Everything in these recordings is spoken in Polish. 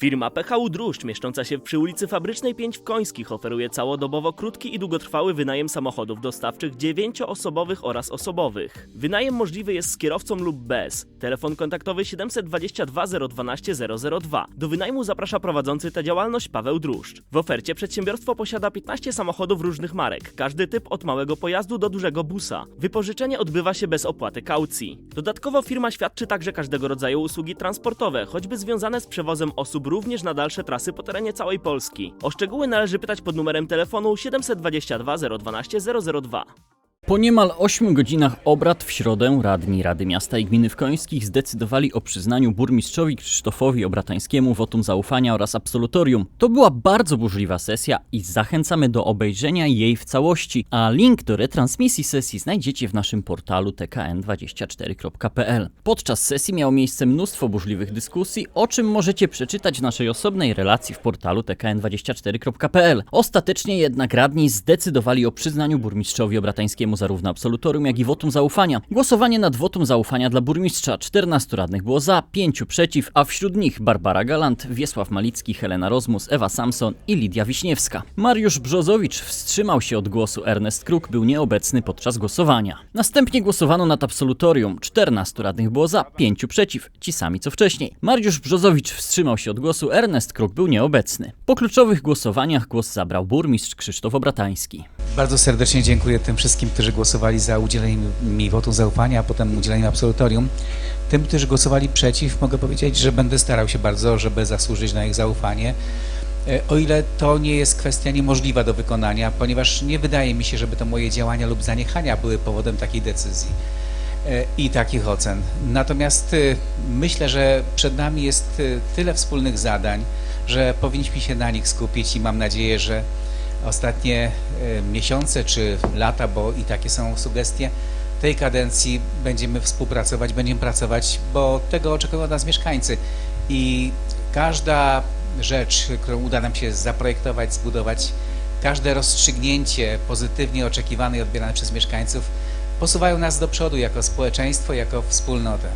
Firma PHU Druszcz, mieszcząca się przy ulicy Fabrycznej 5 w Końskich, oferuje całodobowo krótki i długotrwały wynajem samochodów dostawczych 9-osobowych oraz osobowych. Wynajem możliwy jest z kierowcą lub bez. Telefon kontaktowy 722 012 002. Do wynajmu zaprasza prowadzący tę działalność Paweł Druszcz. W ofercie przedsiębiorstwo posiada 15 samochodów różnych marek, każdy typ od małego pojazdu do dużego busa. Wypożyczenie odbywa się bez opłaty kaucji. Dodatkowo firma świadczy także każdego rodzaju usługi transportowe, choćby związane z przewozem osób również na dalsze trasy po terenie całej Polski. O szczegóły należy pytać pod numerem telefonu 722 012 002. Po niemal 8 godzinach obrad w środę radni Rady Miasta i Gminy w Końskich zdecydowali o przyznaniu burmistrzowi Krzysztofowi Obratańskiemu wotum zaufania oraz absolutorium. To była bardzo burzliwa sesja i zachęcamy do obejrzenia jej w całości, a link do retransmisji sesji znajdziecie w naszym portalu tkn24.pl. Podczas sesji miało miejsce mnóstwo burzliwych dyskusji, o czym możecie przeczytać w naszej osobnej relacji w portalu tkn24.pl. Ostatecznie jednak radni zdecydowali o przyznaniu burmistrzowi Obratańskiemu zarówno absolutorium, jak i wotum zaufania. Głosowanie nad wotum zaufania dla burmistrza 14 radnych było za, 5 przeciw, a wśród nich Barbara Galant, Wiesław Malicki, Helena Rozmus, Ewa Samson i Lidia Wiśniewska. Mariusz Brzozowicz wstrzymał się od głosu, Ernest Kruk był nieobecny podczas głosowania. Następnie głosowano nad absolutorium. 14 radnych było za, 5 przeciw, ci sami co wcześniej. Mariusz Brzozowicz wstrzymał się od głosu, Ernest Kruk był nieobecny. Po kluczowych głosowaniach głos zabrał burmistrz Krzysztof Obratański. Bardzo serdecznie dziękuję tym wszystkim, którzy głosowali za udzieleniem mi wotum zaufania, a potem udzieleniem absolutorium. Tym, którzy głosowali przeciw, mogę powiedzieć, że będę starał się bardzo, żeby zasłużyć na ich zaufanie. E, O ile to nie jest kwestia niemożliwa do wykonania, ponieważ nie wydaje mi się, żeby to moje działania lub zaniechania były powodem takiej decyzji e, i takich ocen. Natomiast e, myślę, że przed nami jest tyle wspólnych zadań, że powinniśmy się na nich skupić i mam nadzieję, że ostatnie e, miesiące czy lata, bo i takie są sugestie, tej kadencji będziemy współpracować, będziemy pracować, bo tego oczekują od nas mieszkańcy. I każda rzecz, którą uda nam się zaprojektować, zbudować, każde rozstrzygnięcie pozytywnie oczekiwane i odbierane przez mieszkańców posuwają nas do przodu jako społeczeństwo, jako wspólnotę.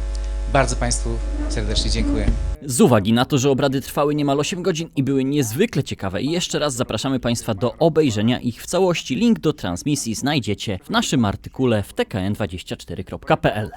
Bardzo Państwu serdecznie dziękuję. Z uwagi na to, że obrady trwały niemal 8 godzin i były niezwykle ciekawe jeszcze raz zapraszamy Państwa do obejrzenia ich w całości. Link do transmisji znajdziecie w naszym artykule w tkn24.pl.